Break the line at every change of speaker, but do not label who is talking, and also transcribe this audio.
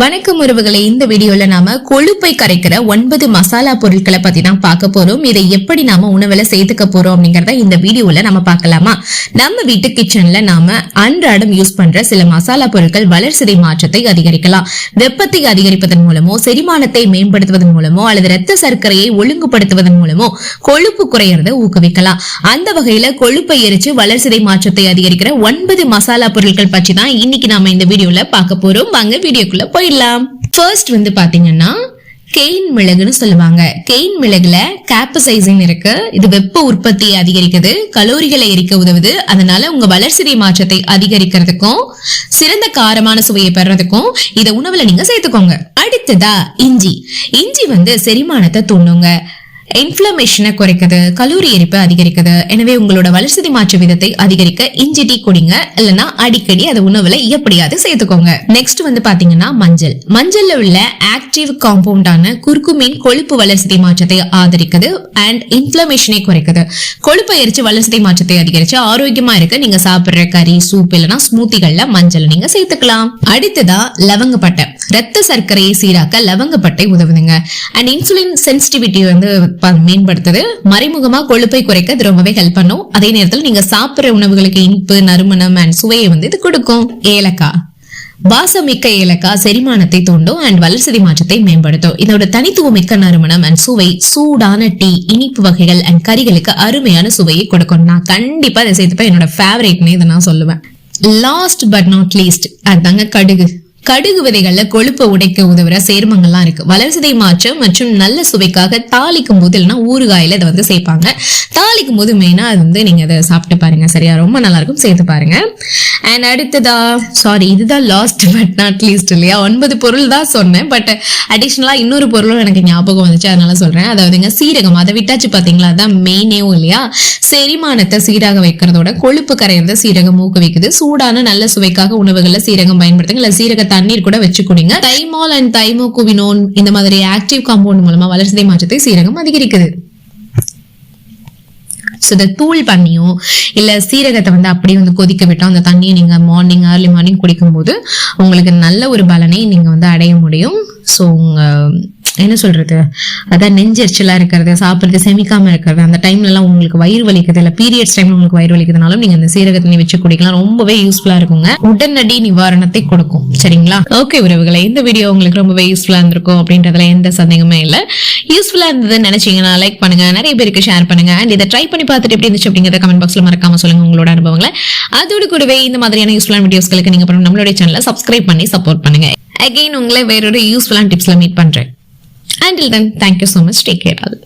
வணக்கம் உறவுகளை. இந்த வீடியோல நாம கொழுப்பை கரைக்கிற ஒன்பது மசாலா பொருட்களை பத்தி தான் பார்க்க போறோம். இதை எப்படி நாம உணவுல சேர்த்துக்க போறோம் அப்படிங்கறத இந்த வீடியோல நம்ம பார்க்கலாமா? நம்ம வீட்டு கிச்சன்ல நாம அன்றாடம் யூஸ் பண்ற சில மசாலா பொருட்கள் வளர்சிதை மாற்றத்தை அதிகரிக்கலாம். வெப்பத்தை அதிகரிப்பதன் மூலமோ செரிமானத்தை மேம்படுத்துவதன் மூலமோ அல்லது ரத்த சர்க்கரையை ஒழுங்குபடுத்துவதன் மூலமோ கொழுப்பு குறையறதை ஊக்குவிக்கலாம். அந்த வகையில கொழுப்பை எரிச்சு வளர்சிதை மாற்றத்தை அதிகரிக்கிற ஒன்பது மசாலா பொருட்கள் பற்றி தான் இன்னைக்கு நாம இந்த வீடியோல பார்க்க போறோம். வாங்க வீடியோக்குள்ள போய் போயிடலாம் ஃபர்ஸ்ட் வந்து பாத்தீங்கன்னா கெயின் மிளகுன்னு சொல்லுவாங்க. கெயின் மிளகுல கேப்பசைசின் இருக்கு. இது வெப்ப உற்பத்தியை அதிகரிக்குது. கலோரிகளை எரிக்க உதவுது. அதனால உங்க வளர்சிதை மாற்றத்தை அதிகரிக்கிறதுக்கும் சிறந்த காரமான சுவையை பெறதுக்கும் இதை உணவுல நீங்க சேர்த்துக்கோங்க. அடுத்ததா இஞ்சி. இஞ்சி வந்து செரிமானத்தை தூண்டுங்க. இன்ஃப்ளமேஷனை குறைக்குது கலோரி எரிப்பை அதிகரிக்குது எனவே உங்களோட வளர்ச்சி மாற்று விதத்தை அதிகரிக்க இஞ்சி டீ குடிங்க இல்லைன்னா அடிக்கடி அதை உணவுல எப்படியாவது சேர்த்துக்கோங்க. நெக்ஸ்ட் வந்து பாத்தீங்கன்னா மஞ்சள். மஞ்சள்ல உள்ள ஆக்டிவ் காம்பவுண்டான குர்குமின் கொழுப்பு வளர்ச்சி மாற்றத்தை ஆதரிக்குது அண்ட் இன்ஃப்ளமேஷனை குறைக்குது. கொழுப்பை எரிச்சு வளர்ச்சி மாற்றத்தை அதிகரிச்சு ஆரோக்கியமா இருக்க நீங்க சாப்பிடுற கறி சூப் இல்லைன்னா ஸ்மூத்திகள்ல மஞ்சள் நீங்க சேர்த்துக்கலாம். அடுத்ததா லவங்கப்பட்டை. ரத்த சர்க்கரையை சீராக்க லவங்கப்பட்டை உதவுதுங்க. அண்ட் இன்சுலின் சென்சிட்டிவிட்டி வந்து மேம்படுத்துது. மறைமுகமா கொழுப்பை குறைக்க இது ரொம்பவே ஹெல்ப் பண்ணும். அதே நேரத்தில் நீங்க சாப்பிடுற உணவுகளுக்கு இனிப்பு நறுமணம் அண்ட் சுவையை வந்து இது கொடுக்கும். ஏலக்காய். வாசமிக்க ஏலக்காய் செரிமானத்தை தூண்டும் அண்ட் வளர்சிதை மாற்றத்தை மேம்படுத்தும். இதோட தனித்துவமிக்க நறுமணம் அண்ட் சுவை சூடான டீ இனிப்பு வகைகள் அண்ட் கறிகளுக்கு அருமையான சுவையை கொடுக்கும். நான் கண்டிப்பா இதை சேர்த்துப்பேன். என்னோட ஃபேவரேட்னு இதை நான் சொல்லுவேன். லாஸ்ட் பட் நாட் லீஸ்ட் அதுதாங்க கடுகு. கடுகு விதைகள்ல கொழுப்பை உடைக்க உதவுற சேர்மங்கள்லாம் இருக்கு. வளர்சிதை மாற்றம் மற்றும் நல்ல சுவைக்காக தாளிக்கும் போது இல்லைன்னா ஊறுகாயில இதை வந்து சேர்ப்பாங்க. தாளிக்கும் போது மெயினா அது வந்து நீங்க அதை சாப்பிட்டு பாருங்க. சரியா? ரொம்ப நல்லா இருக்கும். சேர்த்து பாருங்க. அண்ட் அடுத்ததா சாரி இதுதான் லாஸ்ட் பட் நாட் லீஸ்ட் இல்லையா? ஒன்பது பொருள் தான் சொன்னேன் பட் அடிஷ்னலா இன்னொரு பொருளும் எனக்கு ஞாபகம் வந்துச்சு அதனால சொல்றேன். அதாவதுங்க சீரகம். அதை விட்டாச்சு பார்த்தீங்களா அதான் மெயினேவும் இல்லையா? செரிமானத்தை சீராக வைக்கிறதோட கொழுப்பு கரையிறத சீரகம் ஊக்குவிக்குது. சூடான நல்ல சுவைக்காக உணவுகளில் சீரகம் பயன்படுத்துங்க. இல்லை சீரக தண்ணீர் கூட வச்சு குடிங்க தைமால் அண்ட் தைமோகுவினோன் இந்த மாதிரி ஆக்டிவ் காம்பவுண்ட் மூலமாக வளர்ச்சி மாற்றத்தை சீரகம் அதிகரிக்குது. ஸோ இதை தூள் பண்ணியோ இல்லை சீரகத்தை வந்து அப்படியே வந்து கொதிக்க விட்டோம் அந்த தண்ணியை நீங்கள் மார்னிங் ஏர்லி மார்னிங் குடிக்கும்போது உங்களுக்கு நல்ல ஒரு பலனை நீங்கள் வந்து அடைய முடியும். ஸோ உங்கள் என்ன சொல்றது? அதான் நெஞ்செரிச்சலா இருக்கிறது சாப்பிட்றது செமிக்காம இருக்கிறது. அந்த டைம்ல எல்லாம் உங்களுக்கு வயிறு வலிக்குது இல்ல பீரியட்ஸ் டைம்ல உங்களுக்கு வயிறு வலிக்குதுனாலும் நீங்க அந்த சீரக தண்ணி வச்சு குடிக்கலாம். ரொம்பவே யூஸ்ஃபுல்லா இருக்குங்க. உடனடி நிவாரணத்தை கொடுக்கும். சரிங்களா? ஓகே உறவுகளை இந்த வீடியோ உங்களுக்கு ரொம்பவே யூஸ்ஃபுல்லா இருந்திருக்கும் அப்படின்றதுல எந்த சந்தேகமே இல்ல. யூஸ்ஃபுல்லா இருந்தது நினைச்சீங்கன்னா லைக் பண்ணுங்க. நிறைய பேருக்கு ஷேர் பண்ணுங்க. அண்ட் இதை ட்ரை பண்ணி பார்த்துட்டு எப்படி இருந்துச்சு அப்படிங்கறத கமெண்ட் பாக்ஸ்ல மறக்காம சொல்லுங்க உங்களோட அனுபவங்களை. அதோடு கூடவே இந்த மாதிரியான யூஸ்ஃபுல்லான வீடியோஸ்களுக்கு நீங்க நம்மளுடைய சேனலை சப்ஸ்கிரைப் பண்ணி சப்போர்ட் பண்ணுங்க. அகைன் உங்களை வேறொரு யூஸ்ஃபுல்லான டிப்ஸ்ல மீட் பண்றேன். Until then thank you so much take care all